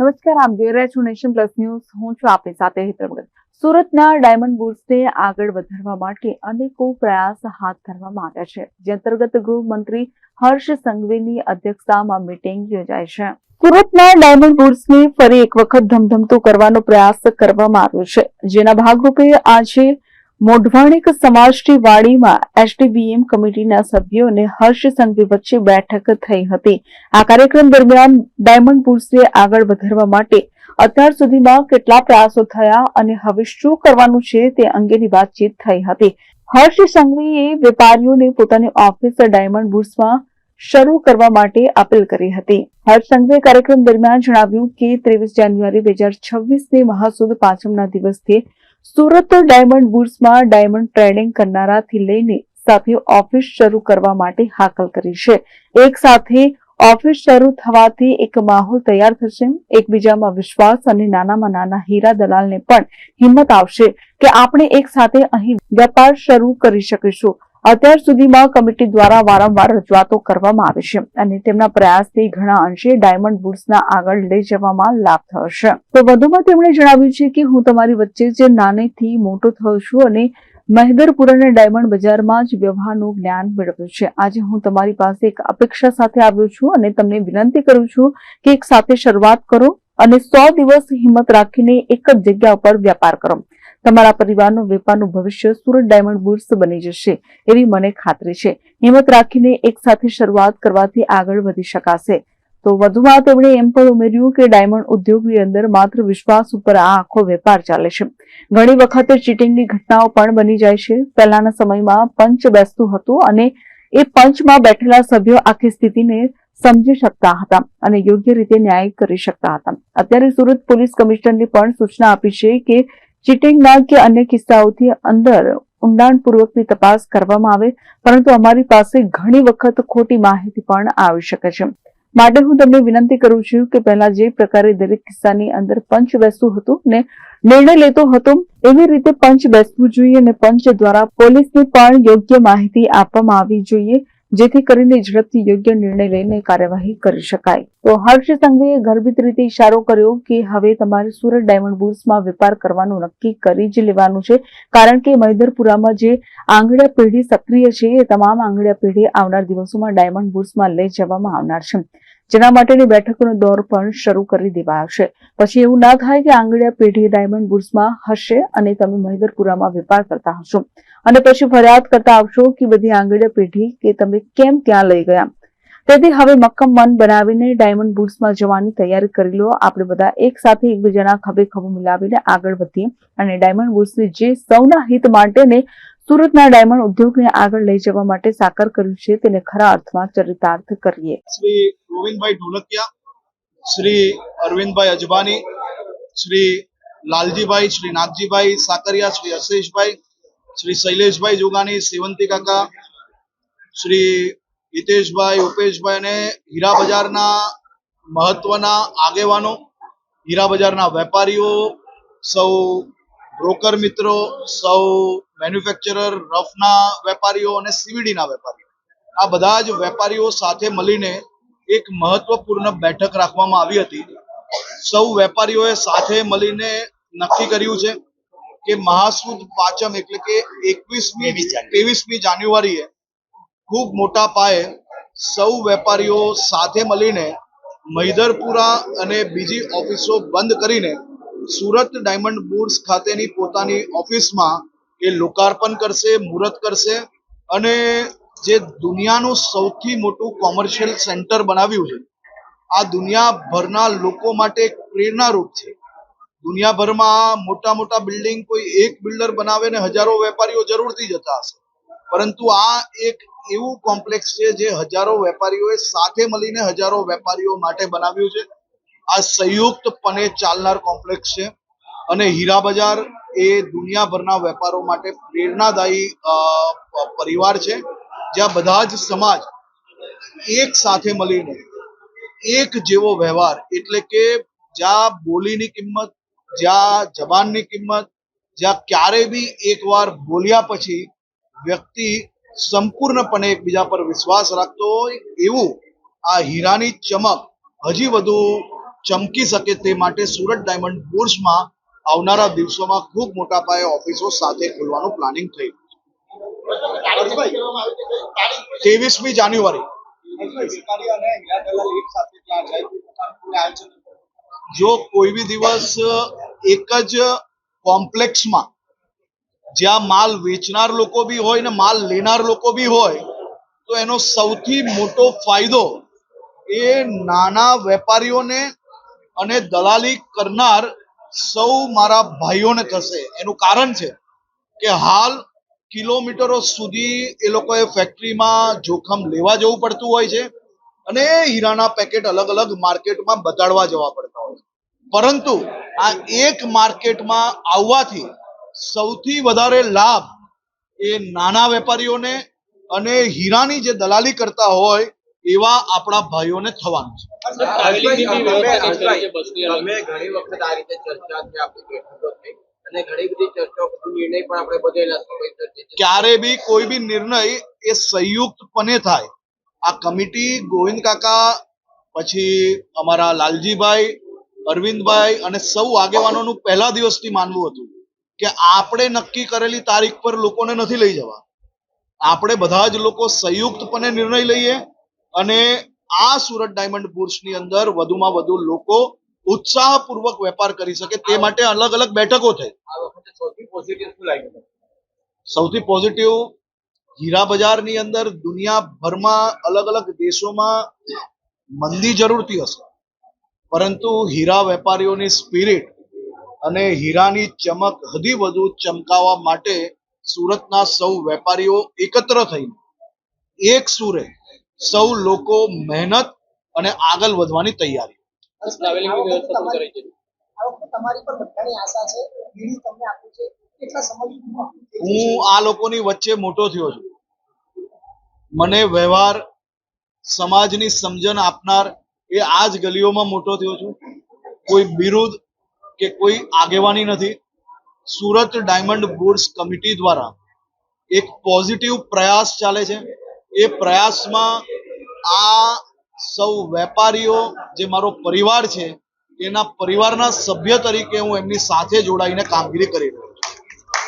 નમસ્કાર, આપ જોઈ રહ્યા છો નેશન પ્લસ ન્યૂઝ. હું છું આપની સાથે હેતલ સુરતના ડાયમંડ બુલ્સને આગળ વધારવા માટે અનેકો પ્રયાસ હાથ ધરવામાં આવ્યા છે. જે અંતર્ગત ગૃહમંત્રી હર્ષ સંઘવીની અધ્યક્ષતામાં મીટિંગ યોજાઈ છે. સુરતના ડાયમંડ બુલ્સને ફરી એક વખત ધમધમતું કરવાનો પ્રયાસ કરવામાં આવ્યો છે. જેના ભાગરૂપે આજે મોઢવાણિક સમાજની વાડીમાં એસડીબીએમ કમિટીના સભ્યો અને હર્ષ સંઘવી વચ્ચે બેઠક થઈ હતી. આ કાર્યક્રમ દરમિયાન ડાયમંડ પુલ્સને આગળ વધારવા માટે અત્યાર સુધીમાં કેટલા પ્રયાસો થયા અને હવે શું કરવાનું છે તે અંગેની વાતચીત થઈ હતી. હર્ષ સંઘવીએ વેપારીઓને પોતાની ઓફિસ ડાયમંડ બુર્સમાં શરૂ કરવા માટે અપીલ કરી હતી. હર્ષ સંઘવીએ કાર્યક્રમ દરમિયાન જણાવ્યું કે ત્રેવીસ જાન્યુઆરી બે હજાર છવ્વીસની મહાસુદ પાંચમના દિવસથી સુરત ડાયમંડ બુર્સમાં ડાયમંડ ટ્રેડિંગ કરનારાથી લઈને સાથે ઓફિસ શરૂ કરવા માટે હાકલ કરી છે. એક સાથે ઓફિસ શરૂ થવાથી એક માહોલ તૈયાર થશે. એકબીજામાં વિશ્વાસ અને નાનામાં નાના હીરા દલાલને પણ હિંમત આવશે કે આપણે એક સાથે અહીં વેપાર શરૂ કરી શકીશું. અત્યાર સુધીમાં કમિટી દ્વારા વારંવાર રજૂઆતો કરવામાં આવી છે અને તેમના પ્રયાસથી ઘણા અંશે ડાયમંડ બુટ્સના આગળ લઈ જવામાં લાભ થયો છે. તો વધુમાં તેમણે જણાવ્યું છે કે હું તમારી વચ્ચે જે નાનેથી મોટો થયો છું અને મહેદરપુર અને ડાયમંડ બજારમાં જ વ્યવહારનું જ્ઞાન મેળવ્યું છે. આજે હું તમારી પાસે એક અપેક્ષા સાથે આવ્યો છું અને તમને વિનંતી કરું છું કે એક સાથે શરૂઆત કરો અને સો દિવસ હિંમત રાખીને એક જ જગ્યા ઉપર વ્યાપાર કરો. તમારા પરિવારનું વેપારનું ભવિષ્ય સુરત ડાયમંડ બુર્સ બની જશે એવી મને ખાતરી છે. હિંમત રાખીને એક સાથે શરૂઆત કરવાથી આગળ વધી શકાશે. તો વધુમાં તેમણે એમ પણ ઉમેર્યું કે ડાયમંડ ઉદ્યોગની અંદર માત્ર વિશ્વાસ ઉપર આ આખો વેપાર ચાલે છે. ઘણી વખતે ચીટિંગની ઘટનાઓ પણ બની જાય છે. પહેલાના સમયમાં પંચ બેસતું હતું અને એ પંચમાં બેઠેલા સભ્યો આખી સ્થિતિને સમજી શકતા હતા અને યોગ્ય રીતે ન્યાય કરી શકતા હતા. અત્યારે સુરત પોલીસ કમિશનરની પણ સૂચના આપી છે કે ચીટિંગના કે અન્ય કિસ્સાઓથી અંદર ઊંડાણપૂર્વકની તપાસ કરવામાં આવે, પરંતુ અમારી પાસે ઘણી વખત ખોટી માહિતી પણ આવી શકે છે. માટે હું તમને વિનંતી કરું છું કે પહેલા જે પ્રકારે દરેક કિસ્સાની અંદર પંચ બેસતું હતું ને નિર્ણય લેતો હતો, એવી રીતે પંચ બેસવું જોઈએ અને પંચ દ્વારા પોલીસને પણ યોગ્ય માહિતી આપવામાં આવી જોઈએ. જેથી કરીને ઝડપથી યોગ્ય નિર્ણય લઈને કાર્યવાહી કરી શકાય. તો હર્ષ સંઘવીએ ગર્ભિત રીતે ઇશારો કર્યો કે હવે તમારે સુરત ડાયમંડ બુર્સમાં વેપાર કરવાનું નક્કી કરી જ લેવાનું છે. કારણ કે મહિધરપુરામાં જે આંગળીયા પેઢી સક્રિય છે, એ તમામ આંગળીયા પેઢી આવનાર દિવસોમાં ડાયમંડ બુર્સમાં લઈ જવામાં આવનાર છે. જેના માટેની બેઠકનો દોર પણ શરૂ કરી દેવાયો છે પછી એવું ના થાય કે આંગળીયા પેઢી ડાયમંડ બુર્સમાં હશે અને તમે મહિધરપુરામાં વેપાર કરતા હશો. અને પછી ફરિયાદ કરતા આવશો કે બધી આંગળીઓ પેઢી કે તમે કેમ ત્યાં લઈ ગયા? તેથી હવે મક્કમ મન બનાવીને ડાયમંડ બુટ્સમાં જવાની તૈયારી કરી લો. આપણે બધા એક સાથે એકબીજાના ખભે ખભો મિલાવીને આગળ વધીએ અને ડાયમંડ બુટ્સને જે સૌના હિત માટે ને સુરતના ડાયમંડ ઉદ્યોગને આગળ લઈ જવા માટે સાકર કર્યું છે, તેને ખરા અર્થમાં ચરિતાર્થ કરીએ. શ્રી ગોવિંદભાઈ ઢોલકિયા, શ્રી અરવિંદભાઈ અજબાની શ્રી લાલજીભાઈ, શ્રી નાથજીભાઈ, સાકરિયા, શ્રી હર્ષેશભાઈ શ્રી શૈલેષભાઈ જોગાણી સેવંતી કાકા, શ્રી હિતેશભાઈ, ઉપેશભાઈ અને હીરા બજારના મહત્વના આગેવાનો, હીરા બજારના વેપારીઓ, સૌ બ્રોકર મિત્રો, સૌ મેન્યુફેક્ચરર, રફના વેપારીઓ અને સીવીડીના વેપારીઓ. આ બધા જ વેપારીઓ સાથે મળીને એક મહત્વપૂર્ણ બેઠક રાખવામાં આવી હતી. સૌ વેપારીઓએ સાથે મળીને નક્કી કર્યું છે. કે મહાસુદ પાંચમ એટલે કે એકવીસમી ત્રેવીસમી જાન્યુઆરીએ ખૂબ મોટા પાયે સૌ વેપારીઓ સાથે મળીને મૈદરપુરા અને બીજી ઓફિસો બંધ કરીને સુરત ડાયમંડ બુડ્સ ખાતેની પોતાની ઓફિસમાં એ લોકાર્પણ કરશે મુહૂર્ત કરશે અને જે દુનિયાનું સૌથી મોટું કોમર્શિયલ સેન્ટર બનાવ્યું છે આ દુનિયાભરના લોકો માટે પ્રેરણારૂપ છે. દુનિયાભરમાં મોટા મોટા બિલ્ડિંગ કોઈ એક બિલ્ડર બનાવે ને હજારો વેપારીઓ જરૂરથી જતા હશે. પરંતુ આ એક એવું કોમ્પ્લેક્સ છે જે હજારો વેપારીઓએ સાથે મળીને હજારો વેપારીઓ માટે બનાવ્યું છે. આ સંયુક્તપણે ચાલનાર કોમ્પ્લેક્સ છે અને હીરા બજાર એ દુનિયાભરના વેપારો માટે પ્રેરણાદાયી પરિવાર છે. જ્યાં બધા જ સમાજ એક સાથે મળીને એક જેવો વ્યવહાર એટલે કે જ્યાં બોલીની કિંમત જ્યાં જબાનની કિંમત, જ્યાં ક્યારે બી એકવાર બોલ્યા પછી વ્યક્તિ સંપૂર્ણપણે એકબીજા પર વિશ્વાસ રાખતો હોય, એવું આ હીરાની ચમક હજી વધુ ચમકી શકે તે માટે સુરત ડાયમંડ બોર્સમાં આવનારા દિવસોમાં ખૂબ મોટા પાયે ઓફિસો સાથે ખોલવાનું પ્લાનિંગ થયું ત્રેવીસમી જાન્યુઆરી. જો કોઈ બી દિવસ, એક જ કોમ્પ્લેક્સમાં જ્યાં માલ વેચનાર લોકો બી હોય ને માલ લેનાર લોકો બી હોય, તો એનો સૌથી મોટો ફાયદો એ નાના વેપારીઓને અને દલાલી કરનાર સૌ મારા ભાઈઓને થશે. એનું કારણ છે કે હાલ કિલોમીટરો સુધી એ લોકોએ ફેક્ટરીમાં જોખમ લેવા જવું પડતું હોય છે અને હીરાના પેકેટ અલગ અલગ માર્કેટમાં બતાડવા જવા છે પરંતુ આ એક માર્કેટમાં આવવાથી સૌથી વધારે લાભ એ નાના વેપારીઓને અને હીરાની જે દલાલી કરતા હોય એવા આપણા ભાઈઓને થવાનું છે. ઘણી વખત આ રીતે ચર્ચા અને ઘણી બધી ચર્ચાઓ નિર્ણય પણ આપણે ક્યારે બી કોઈ બી નિર્ણય એ સંયુક્તપણે થાય. આ કમિટી ગોવિંદ કાકા પછી અમારા લાલજીભાઈ અરવિંદભાઈ અને સૌ આગેવાનોનું પહેલા દિવસથી માનવું હતું કે આપણે નક્કી કરેલી તારીખ પર લોકોને નથી લઈ જવા. આપણે બધા જ લોકો સંયુક્તપણે નિર્ણય લઈએ અને આ સુરત ડાયમંડ બુર્સની અંદર વધુમાં વધુ લોકો ઉત્સાહપૂર્વક વેપાર કરી શકે તે માટે અલગ અલગ બેઠકો થઈ. સૌથી પોઝિટિવ હીરા બજારની અંદર દુનિયાભરમાં અલગ અલગ દેશોમાં મંદી જરૂરથી હશે. પરંતુ હીરા વેપારીઓની સ્પિરિટ અને હીરાની ચમક હદી વધુ ચમકાવવા માટે સુરતના સૌ વેપારીઓ એકત્ર થઈને એક સુરે સૌ લોકો મહેનત અને આગળ વધવાની તૈયારી. હું આ લોકોની વચ્ચે મોટો થયો છું. મને વ્યવહાર સમાજની સમજણ આપનાર એ આ જ ગલીઓમાં મોટો થયો છું. કોઈ બિરુદ કે કોઈ આગેવાની નથી. સુરત ડાયમંડ બુર્સ કમિટી દ્વારા એક પોઝિટિવ પ્રયાસ ચાલે છે. એ પ્રયાસમાં આ સૌ વેપારીઓ, જે મારો પરિવાર છે, એના પરિવારના સભ્ય તરીકે હું એમની સાથે જોડાઈને કામગીરી કરી રહ્યો